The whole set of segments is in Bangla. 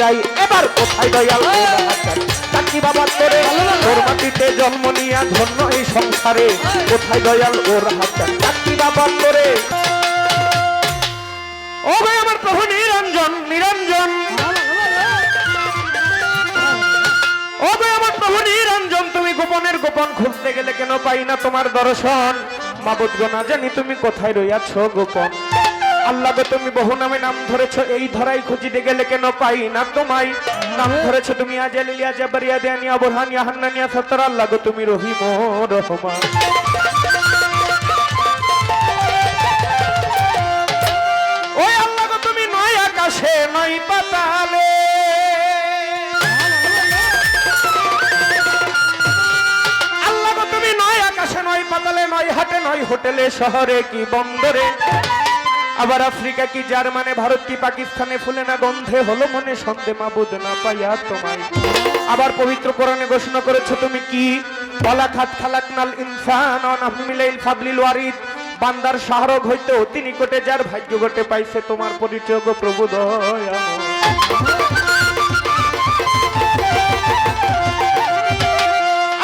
যাই এবার কোথায় দয়াল? চাকি বাবা তোরে তোর মাটিতে জন্ম নিয়া ধন্য এই সংসারে। কোথায় দয়াল ওর হাত? চাকি বাবা তোরে ও ভাই আমার প্রভু নিরঞ্জন নিরঞ্জন। ও ভাই আমার প্রভু নিরঞ্জন তুমি গোপনের গোপন খুঁজতে গেলে কেন পাই না তোমার দর্শন? মাবুদ গো না জানি তুমি কোথায় রইয়াছ গোপন। আল্লাহ গো তুমি বহু নামে নাম ধরেছো এই ধরাই খুঁজিতে গেলে কেন পাই না তোমায়? নাম ধরেছো তুমি আজালিয়া জাবারিয়া দেয়ানিয়া বোরহানিয়া হান্নানিয়া সত্তর আল্লাহ গো তুমি রহিম রহমান। ওই আল্লাহ গো তুমি নয় আকাশে নয় পাতালে। আল্লাহ গো তুমি নয় আকাশে নয় পাতালে নয় হাটে নয় হোটেলে শহরে কি বন্দরে? আবার আফ্রিকা কি জার্মানে, ভারত কি পাকিস্তানে ফুলে না গন্ধে? হলো মনে সন্ধে মাবুদ না পাইয়া তোমায়। আবার পবিত্র কোরআনে ঘোষণা করেছ তুমি কি? বলা খাত খালাক নাল ইনসান অনাহমিলাইল ফাবলিল ওয়ারিদ। বান্দার শাহরগ হইতে অতি নিকটে যার ভাগ্য ঘটে পাইছে তোমার পরিচয় গো প্রভু দয়া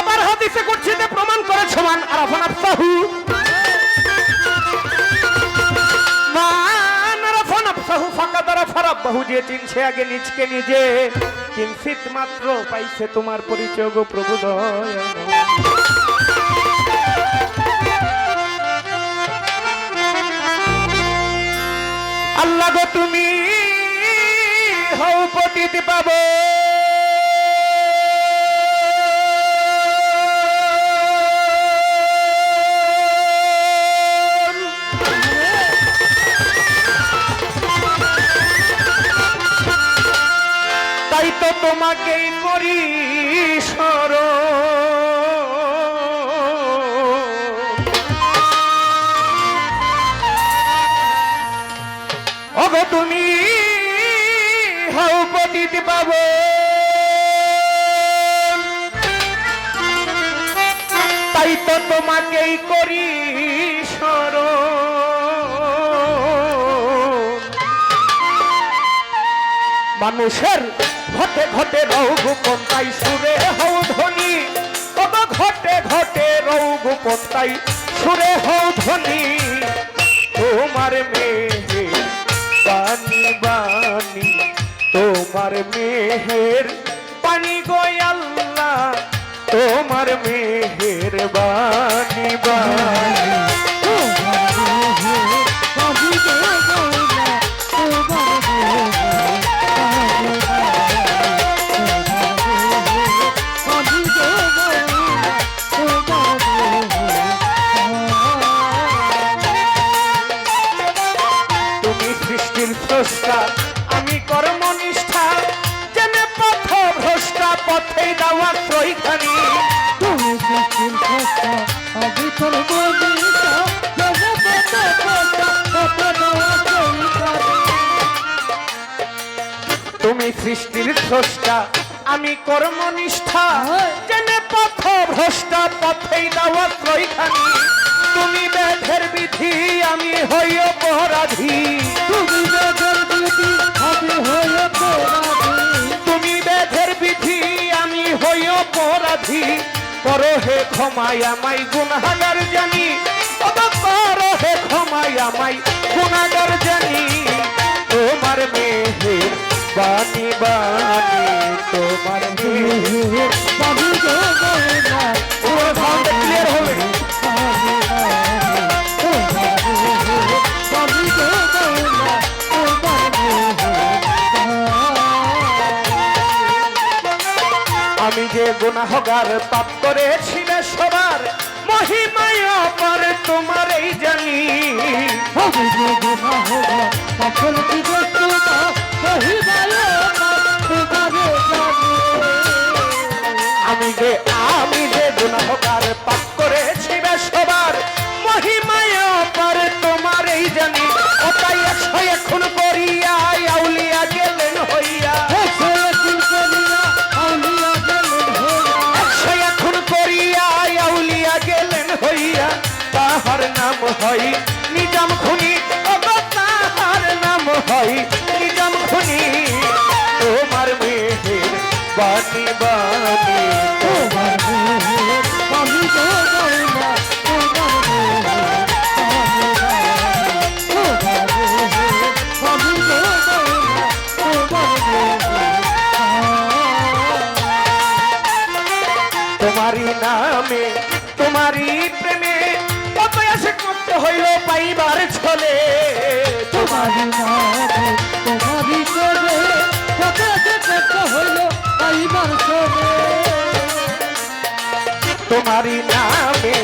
আবার হাদিসে কুরসিতে প্রমাণ করেছে মান আরাফান আফসাহু আরাফান ফাঁকা দ্বারা ফারাপ বাহু যে চিনছে আগে নিজকে নিজে। কিঞ্চিত মাত্র পাইছে তোমার পরিচয় গো প্রভু আল্লাহ গো তুমি হও পতিত পাবো। পতিত পাবো। তাই তো তোমাকেই করি স্মরণ। মানুষের ঘটে ঘটে রৌ গোপন, তাই সুরে হও ধ্বনি। ঘটে ঘটে রৌ গোপন, তাই সুরে হও ধ্বনি। তোমার মেহে বানি বানি তোমার মেহের পানি গোয়াল্লা তোমার মেহের বাণী বানি পথে দেওয়া ত্রৈখানি তুমি সৃষ্টির স্রষ্টা আমি কর্মনিষ্ঠা। জেনে পথ ভ্রষ্টা পথেই দেওয়া ত্রৈখানি তুমি বেধের বিধি আমি হই অপরাধী। তুমি বেধের বিধি আমি হই অপরাধী। অপরাধী। পর হে ক্ষমাই আমাই গুনাগার জানি। করো হে ক্ষমাই আমাই গুনাগার জানি। তোমার মেহে বাণী বাণী, তোমার মেহের পুরো গুনাহগার পাপ করেছিলে সবার। মহিমায় অপার তোমার এই জানি। আমি তাহার নাম হয়, নিজাম খুনি। তাহার নাম হয়, নিজাম খুনি। তোমার তোমার মেহের বাণী তোমার বাণী। তোমার মেহের বাণী তোমার নামে, তোমারই প্রেমে করতে হইল পাইবার ছলে। তোমার তোমারই নামে তোমারই করে কত যে হইল চলে তোমারই নামে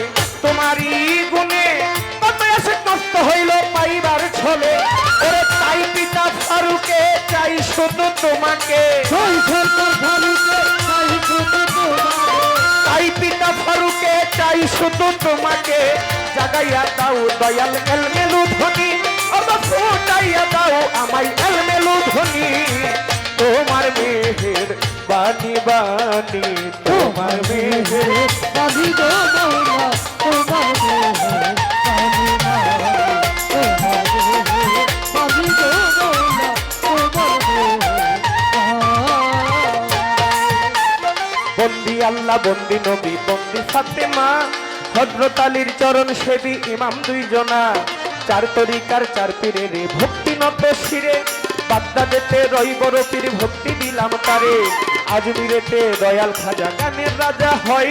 তোমারই গুণে কত আসে কষ্ট হইল পাইবার ছলে। ওরে তাই পিতা ফারুকে চাই শুধু তোমাকে। চাই শুধু তোমাকে জাগাইয়া দাও দয়াল এলমেলু ধ্বনি। ফুটাইয়া দাও আমায় এলমেলু ধ্বনি। তোমার মেহের বানি বানি তোমার মেহের বাণী গো আল্লাহ বন্দি নবী বন্দি ফাতেমা। হজরত আলীর চরণ সেবী ইমাম দুইজনা। চার তরিকার চার পীরের ভক্তি নত শিরে। বাগদাদেতে রই বড় পীর ভক্তি দিলাম তারে। আজমিরেতে দয়াল খাজা গানের রাজা হয়।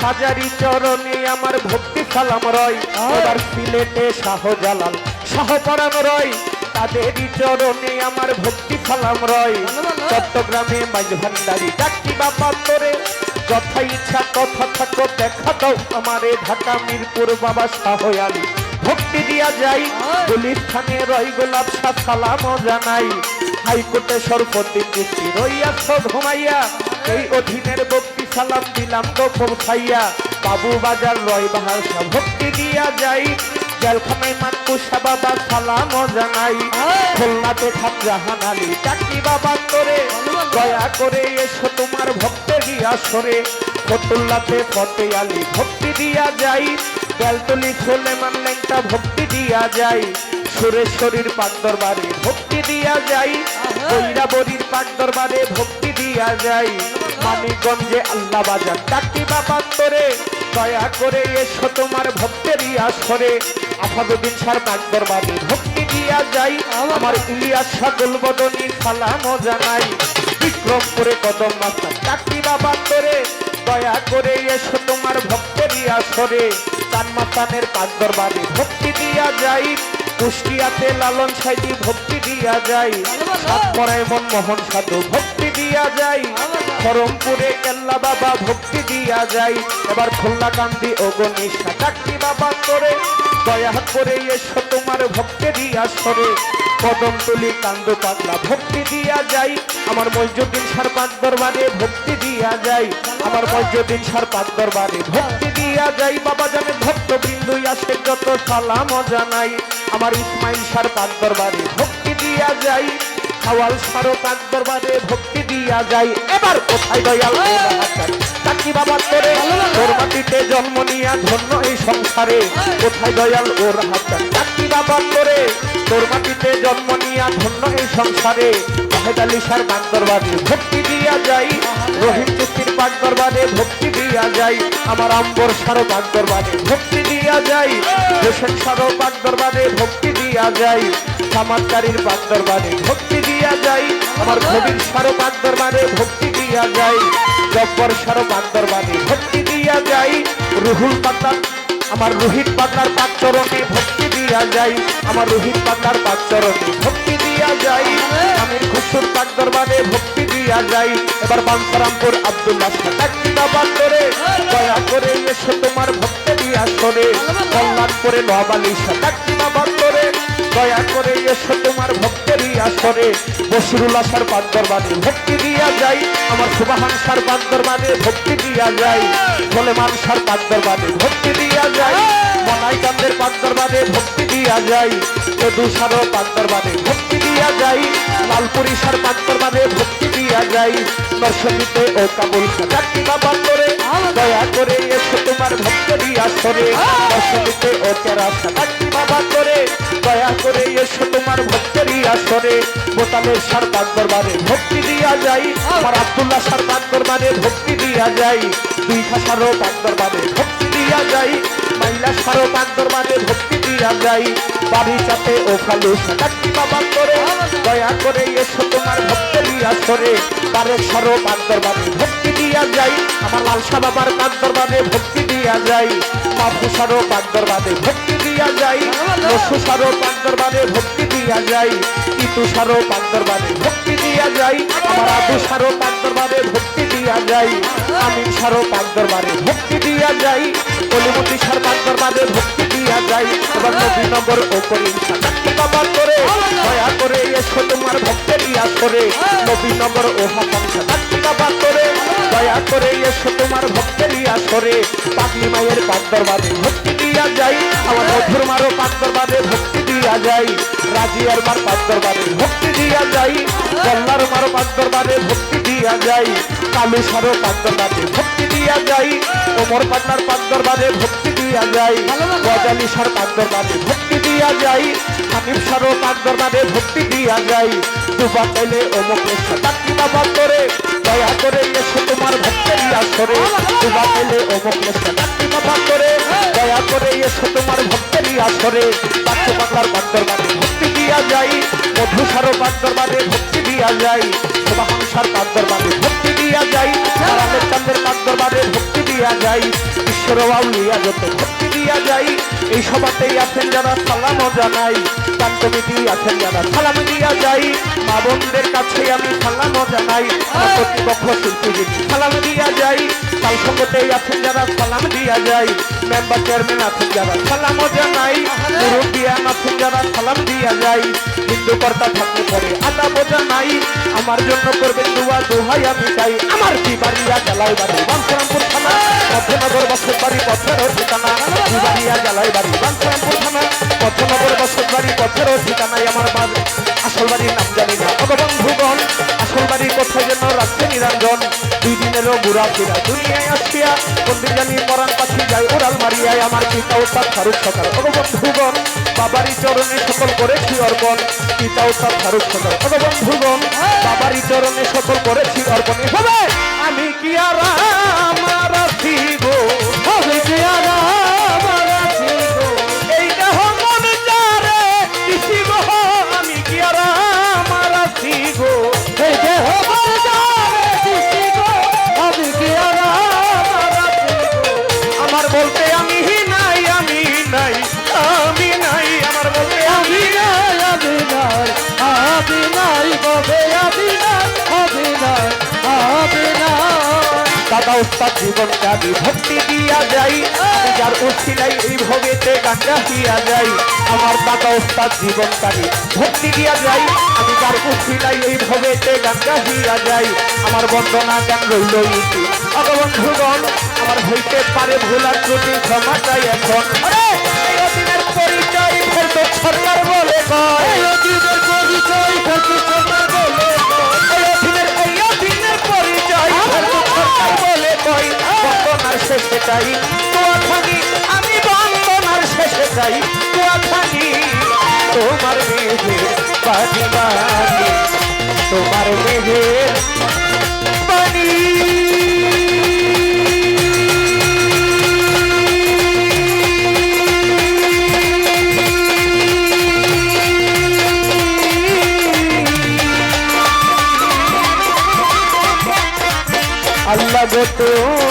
খাজারি চরণে আমার ভক্তি সালাম রয়। এবার সিলেটে শাহজালাল শাহপরাণ রয়। তাদেরই চরণে আমার ভক্তি সালাম রয়। চট্টগ্রামে মাইজ ভান্ডারি ডাকি বাবা তোরে যথা ইচ্ছা কথা থাকো, দেখা দাও আমারে ঢাকা মিরপুর বাবা শাহ আলী ভক্তি দিয়া যাই গুলিস্থানে রই গোলাপ সালাম জানাই। হাইকোর্টে সর্বদিন দৃষ্টি রইয়াছ ঘুমাইয়া। এই অধীনের ভক্তি সালাম দিলাম গো পৌঁছাইয়া। বাবু বাজার রয় বাহার ভক্তি দিয়া যাই। জেলখানায় মাতকুসা বাবা সালাম জানাই। খুলনাতে খাত জাহান আলী চাকরি বাবা তোরে। দয়া করে এসো তোমার ভক্তের আসরে। ফতুল্লাতে ফতে আলী ভক্তি দিয়া যাই। বেলতলি সোলেমান লেংটা ভক্তি দিয়া যাই। সুরেশ্বরীর পাক দরবারে ভক্তি দিয়া যাই। বৈরাবরীর পাক দরবারে ভক্তি দিয়া যাই। মানিকগঞ্জে আল্লাহ বাজার। চাকরি বাবা তোরে দয়া করে এসো তোমার ভক্তেরই আসরে। আফাদুদ্দিন সার পাক দরবারে ভক্তি দিয়া যাই। আমার ইলিয়াস সাগল বদনী সালাম জানাই। বিক্রমপুরে কদম মাস্টার চাকরি বাবা তোরে দয়া করে এসো তোমার ভক্তেরই আসরে। চানমাতানের পাক দরবারে ভক্তি দিয়া যাই। কুষ্টিয়াতে লালন সাইজি ভক্তি দিয়া যাই। সাতমরায় মনমোহন সাধু ভক্তি দিয়া যাই। খরমপুরে কেল্লা বাবা ভক্তি দিয়া যাই। এবার খুলনা কান্দি গণেশা চাকরি বাবা করে দয়া করে এসো তোমার ভক্তেরই আসরে কদম তুলি কান্দ পাগলা ভক্তি দিয়া যাই। আমার মসজিদিন সার পাঁচ দরবারে ভক্তি দিয়া যাই। আমার মসজিদিন সার পাঁচ দরবারে ভক্তি দিয়া যাই। বাবা জানে ভক্ত বিন্দু আসে যত সালাম জানাই। আমার ইসমাইল সার পাঁচ দরবারে ভক্তি দিয়া যাই। খাওয়াল সারো পাক দরবারে ভক্তি দিয়া যাই। এবার কোথায় দয়াল? চাকরি বাবা তোরে তোর মাটিতে জন্ম নিয়া ধন্য এই সংসারে। কোথায় দয়াল ওর হাত চাকরি বাবা তোরে তোর মাটিতে জন্ম নিয়া ধন্য এই সংসারে। আলী সার পাক দরবারে ভক্তি দিয়া যাই। রহিম চুক্তির পাক দরবারে ভক্তি দিয়া যাই। আমার আম্বর সারো পাক দরবারে ভক্তি দিয়া যাই। হোসেন সারো পাক দরবারে ভক্তি দিয়া যাই। সামাদকারীর পাক দরবারে ভক্তি দিয়া যাই। আমার কবির সারো পাক দরবারে ভক্তি দিয়া যাই। জব্বর সারো পাক দরবারে ভক্তি দিয়া যাই। রুহুল পাতা আমার রোহিত পাতার পাক চরণে ভক্তি দিয়া যাই। আমার রোহিত পাতার পাক চরণে ভক্তি দিয়া যাই। আমির খুশুর পাক দরবারে ভক্তি দিয়া যাই। এবার বাঞ্ছারামপুর আব্দুল্লাহ সাতাকি বাবা করে দয়া করে এসো তোমার ভক্তি দিয়া সরে কল্যাণপুরে নবালি সাতাকি বাবা করে দয়া করে এসো তোমার ভক্তেরই আসরে। বসিরুল আসার পাক দরবারে ভক্তি দিয়া যাই। আমার সুবাহান সার পাক দরবারে ভক্তি দিয়া যাই। সোলেমান সার পাক দরবারে ভক্তি দিয়া যাই। মনাই কান্দের পাক দরবারে ভক্তি দিয়া যাই। যদু সারও পাক দরবারে ভক্তি দিয়া যাই। লালপুরি সার পাক দরবারে ভক্তি দিয়া যাই। দর্শনীতে ও কাবুল সাজাকি বাবা করে দয়া করে এসো তোমার ভক্তেরই আসরে। দর্শনীতে ও কেরা সাজাকি বাবা করে করে এসো তোমার ভক্তেরই আসরে। বোতামের সার দরবারে ভক্তি দিয়া যাই। আমার আব্দুল্লাহ সার দরবারে ভক্তি দিয়া যাই। দুই খাসারও পাক দরবারে ভক্তি দিয়া যাই। মাইলা সারও পাক দরবারে ভক্তি দিয়া যাই। বাড়ি চাপে ও খালু সাকাত্তি বাবা করে দয়া করে এসো তোমার ভক্তি আসরে। বারেক সারও পাক দরবারে ভক্তি দিয়া যাই। আমার লালসা বাবার পাক দরবারে ভক্তি দিয়া যাই। মাফুসারও পাক দরবারে ভক্তি দিয়া যাই। পাক দরবারে ভক্তি দিয়া যাই। ইতু সারো পাক দরবারে ভক্তি দিয়া যাই। আমার আবু সারো পাক দরবারে ভক্তি দিয়া যাই। আমিন সারো পাক দরবারে ভক্তি দিয়া যাই। কলিমতি সার পাক দরবারে ভক্তি দিয়া যাই। এবার নবীনগর ও করিম বাবা করে। দয়া করে এসো তোমার ভক্তি দিয়া করে। নবীনগর ও হাসান সাকাত্তি বাবা করে। দয়া করে এসো তোমার ভক্তি দিয়া করে। পাগলি মায়ের পাক দরবারে ভক্তি দিয়া যাই, আমার মধুর মারো পাক দরবারে ভক্তি দিয়া যাই রাজিয়ার মার পাক দরবারে ভক্তি দিয়া যাই কল্লার মারো পাক দরবারে ভক্তি দিয়া যাই কামেশ্বর পাক দরবারে ভক্তি দিয়া যাই, ওমর পাটনার পাক দরবারে ভক্তি দিয়া যাই। গজালি সার পাক দরবারে ভক্তি দিয়া যাই। হানিফ সারো পাক দরবারে ভক্তি দিয়া যাই। দুবা পেলে ওমকে সাতাত্তি বাবা করে। দয়া করে এসো তোমার ভক্তের আসরে। দুবা পেলে ওমকে সাতাত্তি বাবা করে। দয়া করে এসো তোমার ভক্তের আসরে। পাত্র বাংলার পাক দরবারে ভক্তি দিয়া যাই। মধু সারো পাক দরবারে ভক্তি দিয়া যাই। শোভাংসার পাক দরবারে ভক্তি দিয়া যাই। আরামের চান্দের পাক দরবারে ভক্তি দিয়া যাই। ঈশ্বর আউলিয়া যত ভক্তি দিয়া যাই, এই সভাতেই আছেন যারা সালাম জানাই গান কমিটি আছেন যারা সালাম দিয়া যাই, মা বোনদের কাছে আমি সালাম জানাই কর্তৃপক্ষ শিল্পী সালাম দিয়া যাই, কাল সঙ্গতেই আছেন যারা সালাম দিয়া যাই, মেম্বার চেয়ারম্যান আছেন যারা সালাম জানাই মুরব্বিয়ান আছেন যারা সালাম দিয়া যাই, হিন্দু কর্তা বোঝা নাই আমার জন্য করবেন দুয়া দোহাই আমি চাই। আমার বিবাড়িয়া জ্বালাই বাড়ি? বাঞ্ছরামপুর থানা। মধ্যনগর বসত বাড়ি মধ্যনগর বসত বাড়ি পথের ঠিকানায় আমার বাড়ি। আসল বাড়ির নাম জানি না। ভগবান ভুবন আসল বাড়ি কোথায় যেন রাখছে নিরঞ্জন। দুই দিনেরও বুড়া ফিরা দুনিয়ায় আসিয়া কোনদিন জানি মরান পাখি যায় উড়াল মারিয়ায় আমার পিতা উত্তাপ ফারুক সকাল ভগবান ভুবন বাবারই চরণে সকল করেছি অর্পণ পিতা উত্তাপ ফারুক সকাল ভগবান ভুবন বাবারই চরণে সকল করেছি অর্পণে। হবে আমি কি আর বলতে আমি নাই আমি নাই আমি নাই। আমার বলতে আমি নাই, আমি নাই, আমি নাই, কবে আমি নাই, আমি নাই, আমি নাই। দাদা উস্তাদ জীবন কাবি ভক্তি দিয়া যাই। যার উঠিলাই এই ভোগেতে গাঞ্জা হিয়া যাই। আমার দাদা উস্তাদ ভক্তি দিয়া যাই। আমি যার উঠিলাই এই গাঞ্জা হিয়া যাই। আমার বন্দনা রইল ইতি অগবন্ধুগণ আমার হইতে পারে ভুলার ত্রুটি ক্ষমা চাই এখন। এই অধীনের পরিচয় ফেরত সরকার বলে কয়। এই পরিচয় বলে অধীনের এই অধীনের পরিচয় ফেরত সরকার বলে কয়। বন্দনার শেষে চাই তোয়াখানি আমি বন্দনার শেষে চাই তোয়াখানি তোমার বানি তোমার মেঘের আল্লাহ গো তোমার মেঘের